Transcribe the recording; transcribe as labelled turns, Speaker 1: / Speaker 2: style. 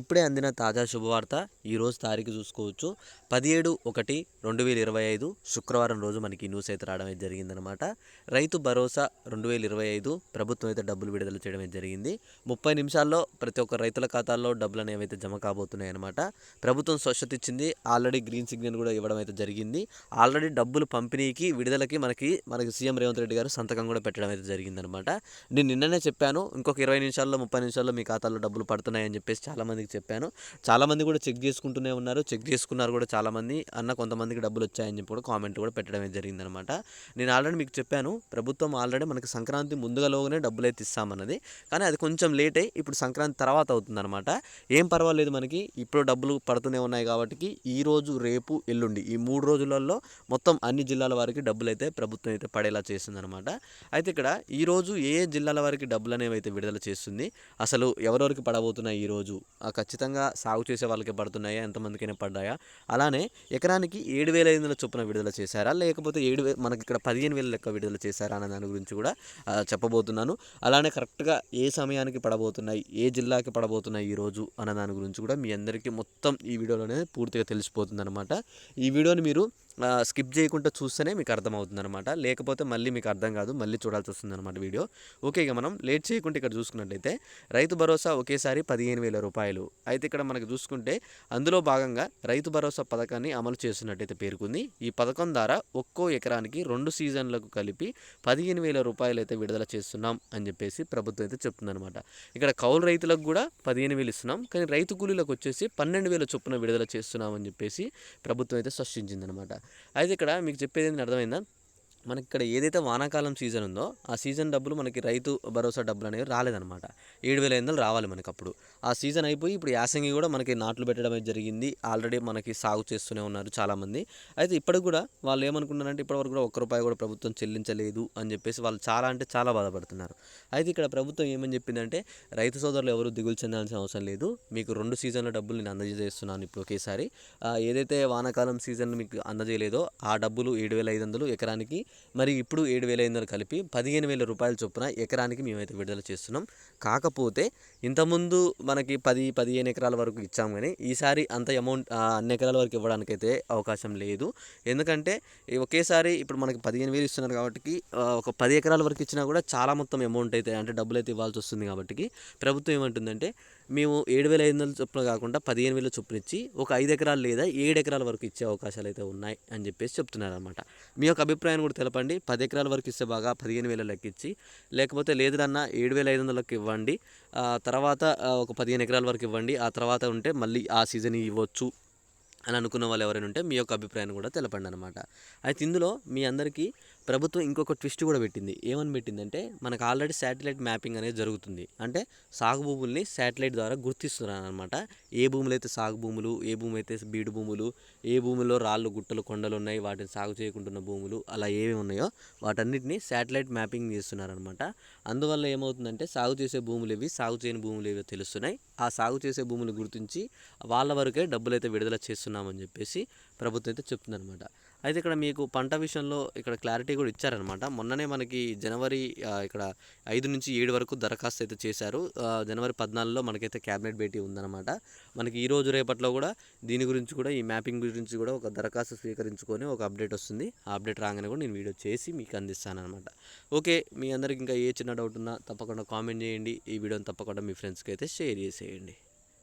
Speaker 1: ఇప్పుడే అందిన తాజా శుభవార్త ఈరోజు తారీఖు చూసుకోవచ్చు. పదిహేడు ఒకటి రెండు వేల ఇరవై ఐదు శుక్రవారం రోజు మనకి న్యూస్ అయితే రావడం అయితే జరిగిందనమాట రైతు భరోసా రెండు వేల ఇరవై ఐదు ప్రభుత్వం అయితే డబ్బులు విడుదల చేయడం అయితే జరిగింది. ముప్పై నిమిషాల్లో ప్రతి ఒక్క రైతుల ఖాతాల్లో డబ్బులు అనేవి అయితే జమ కాబోతున్నాయన్నమాట ప్రభుత్వం స్వచ్ఛత ఇచ్చింది. ఆల్రెడీ గ్రీన్ సిగ్నల్ కూడా ఇవ్వడం అయితే జరిగింది. ఆల్రెడీ డబ్బులు పంపిణీకి విడుదలకి మనకి మనకి సీఎం రేవంత్ రెడ్డి గారు సంతకం కూడా పెట్టడం అయితే జరిగిందనమాట నేను నిన్ననే చెప్పాను ఇంకొక ఇరవై నిమిషాల్లో ముప్పై నిమిషాల్లో మీ ఖాతాలో డబ్బులు పడుతున్నాయని చెప్పేసి చాలామంది చాలామందికి చెప్పాను. చాలామంది కూడా చెక్ చేసుకుంటూనే ఉన్నారు. చెక్ చేసుకున్నారు కూడా చాలామంది అన్న కొంతమందికి డబ్బులు వచ్చాయని చెప్పి కూడా కామెంట్ కూడా పెట్టడమే జరిగిందనమాట. నేను ఆల్రెడీ మీకు చెప్పాను. ప్రభుత్వం ఆల్రెడీ మనకి సంక్రాంతి ముందుగాలోనే డబ్బులు అయితే ఇస్తామన్నది కానీ అది కొంచెం లేట్. అయ్యి ఇప్పుడు సంక్రాంతి తర్వాత అవుతుందన్నమాట ఏం పర్వాలేదు మనకి. ఇప్పుడు డబ్బులు పడుతూనే ఉన్నాయి కాబట్టి ఈ రోజు రేపు ఎల్లుండి ఈ మూడు రోజులలో మొత్తం అన్ని జిల్లాల వారికి డబ్బులు అయితే ప్రభుత్వం అయితే పడేలా చేస్తుందన్నమాట అయితే ఇక్కడ ఈ రోజు ఏ ఏ జిల్లాల వారికి డబ్బులు అనేవి అయితే విడుదల చేస్తుంది? అసలు ఎవరెవరికి పడబోతున్నాయి ఈ రోజు? ఖచ్చితంగా సాగు చేసే వాళ్ళకి పడుతున్నాయా? ఎంతమందికైనా పడ్డాయా? అలానే ఎకరానికి ఏడు వేల ఐదు వందల చొప్పున విడుదల చేశారా? లేకపోతే ఏడు వే మనకి ఇక్కడ పదిహేను వేల లెక్క విడుదల చేశారా? అనే దాని గురించి కూడా చెప్పబోతున్నాను. అలానే కరెక్ట్గా ఏ సమయానికి పడబోతున్నాయి? ఏ జిల్లాకి పడబోతున్నాయి ఈ రోజు? అన్న దాని గురించి కూడా మీ అందరికీ మొత్తం ఈ వీడియోలోనే పూర్తిగా తెలిసిపోతుందనమాట ఈ వీడియోని మీరు స్కిప్ చేయకుండా చూస్తేనే మీకు అర్థమవుతుంది అనమాట లేకపోతే మళ్ళీ మీకు అర్థం కాదు మళ్ళీ చూడాల్సి వస్తుంది అనమాట వీడియో. ఓకే ఇక మనం లేట్ చేయకుండా ఇక్కడ చూసుకున్నట్లయితే రైతు భరోసా ఒకేసారి పదిహేను వేల రూపాయలు. అయితే ఇక్కడ మనకు చూసుకుంటే అందులో భాగంగా రైతు భరోసా పథకాన్ని అమలు చేస్తున్నట్టయితే పేర్కొంది. ఈ పథకం ద్వారా ఒక్కో ఎకరానికి రెండు సీజన్లకు కలిపి పదిహేను వేల రూపాయలు అయితే విడుదల చేస్తున్నాం అని చెప్పేసి ప్రభుత్వం అయితే చెప్తుందనమాట ఇక్కడ కౌలు రైతులకు కూడా పదిహేను వేలు ఇస్తున్నాం. కానీ రైతు కూలీలకు వచ్చేసి పన్నెండు వేల చొప్పున విడుదల చేస్తున్నాం అని చెప్పేసి ప్రభుత్వం అయితే స్పష్టించిందనమాట అయితే ఇక్కడ మీకు చెప్పేది ఏంటి అర్థమైందా? మనకి ఇక్కడ ఏదైతే వానాకాలం సీజన్ ఉందో ఆ సీజన్ డబ్బులు మనకి రైతు భరోసా డబ్బులు అనేవి రాలేదనమాట ఏడు వేల ఐదు వందలు రావాలి మనకి అప్పుడు ఆ సీజన్ అయిపోయి ఇప్పుడు యాసంగి కూడా మనకి నాట్లు పెట్టడం జరిగింది. ఆల్రెడీ మనకి సాగు చేస్తూనే ఉన్నారు చాలామంది. అయితే ఇప్పటికి కూడా వాళ్ళు ఏమనుకున్నారంటే ఇప్పటివరకు కూడా ఒక్క రూపాయి కూడా ప్రభుత్వం చెల్లించలేదు అని చెప్పేసి వాళ్ళు చాలా అంటే చాలా బాధపడుతున్నారు. అయితే ఇక్కడ ప్రభుత్వం ఏమని చెప్పిందంటే రైతు సోదరులు ఎవరు దిగులు చెందాల్సిన అవసరం లేదు. మీకు రెండు సీజన్ల డబ్బులు నేను అందజేస్తున్నాను ఇప్పుడు ఒకేసారి. ఏదైతే వానాకాలం సీజన్ మీకు అందజేయలేదో ఆ డబ్బులు ఏడు వేల ఐదు వందలు ఎకరానికి మరి ఇప్పుడు ఏడు వేల ఐదు వందలు కలిపి పదిహేను వేల రూపాయల చొప్పున ఎకరానికి మేమైతే విడుదల చేస్తున్నాం. కాకపోతే ఇంతకుముందు మనకి పది పదిహేను ఎకరాల వరకు ఇచ్చాం కానీ ఈసారి అంత అమౌంట్ అన్ని ఎకరాల వరకు ఇవ్వడానికైతే అవకాశం లేదు. ఎందుకంటే ఒకేసారి ఇప్పుడు మనకి పదిహేను వేలు ఇస్తున్నారు కాబట్టి ఒక పది ఎకరాల వరకు ఇచ్చినా కూడా చాలా మొత్తం అమౌంట్ అయితే అంటే డబ్బులు అయితే ఇవ్వాల్సి వస్తుంది కాబట్టి ప్రభుత్వం ఏమంటుందంటే మేము ఏడు వేల ఐదు వందల చొప్పున కాకుండా పదిహేను వేల చొప్పున ఇచ్చి ఒక ఐదు ఎకరాలు లేదా ఏడు ఎకరాల వరకు ఇచ్చే అవకాశాలు అయితే ఉన్నాయి అని చెప్పేసి చెప్తున్నారు అనమాట మీ యొక్క అభిప్రాయం కూడా తెలపండి. పది ఎకరాల వరకు ఇస్తే బాగా పదిహేను వేల లెక్క ఇచ్చి లేకపోతే లేదన్నా ఏడు వేల ఐదు వందలకు ఇవ్వండి. ఆ తర్వాత ఒక పదిహేను ఎకరాల వరకు ఇవ్వండి. ఆ తర్వాత ఉంటే మళ్ళీ ఆ సీజన్ ఇవ్వచ్చు అని అనుకున్న వాళ్ళు ఎవరైనా ఉంటే మీ యొక్క అభిప్రాయాన్ని కూడా తెలపండి అనమాట అయితే ఇందులో మీ అందరికీ ప్రభుత్వం ఇంకొక ట్విస్ట్ కూడా పెట్టింది. ఏమని పెట్టిందంటే మనకు ఆల్రెడీ శాటిలైట్ మ్యాపింగ్ అనేది జరుగుతుంది. అంటే సాగు భూముల్ని శాటిలైట్ ద్వారా గుర్తిస్తున్నారు అనమాట ఏ భూములు అయితే సాగు భూములు ఏ భూమి అయితే బీడు భూములు ఏ భూమిలో రాళ్ళు గుట్టలు కొండలు ఉన్నాయి వాటిని సాగు చేయకుంటున్న భూములు అలా ఏవి ఉన్నాయో వాటన్నిటిని శాటిలైట్ మ్యాపింగ్ చేస్తున్నారనమాట అందువల్ల ఏమవుతుందంటే సాగు చేసే భూములు ఇవి సాగు చేయని భూములు ఇవి తెలుస్తున్నాయి. ఆ సాగు చేసే భూములు గుర్తించి వాళ్ళ వరకే డబ్బులు అయితే విడుదల చేస్తున్నామని చెప్పేసి ప్రభుత్వం అయితే చెప్తుందనమాట అయితే ఇక్కడ మీకు పంట విషయంలో ఇక్కడ క్లారిటీ కూడా ఇచ్చారనమాట. మొన్ననే మనకి జనవరి ఇక్కడ ఐదు నుంచి ఏడు వరకు దరఖాస్తు అయితే చేశారు. జనవరి పద్నాలుగులో మనకైతే క్యాబినెట్ భేటీ ఉందన్నమాట మనకి ఈ రోజు రేపట్లో కూడా దీని గురించి కూడా ఈ మ్యాపింగ్ గురించి కూడా ఒక దరఖాస్తు స్వీకరించుకొని ఒక అప్డేట్ వస్తుంది. ఆ అప్డేట్ రాగానే కూడా నేను వీడియో చేసి మీకు అందిస్తాను అనమాట ఓకే మీ అందరికి ఇంకా ఏ చిన్న డౌట్ ఉన్నా తప్పకుండా కామెంట్ చేయండి. ఈ వీడియోని తప్పకుండా మీ ఫ్రెండ్స్కి అయితే షేర్ చేసేయండి.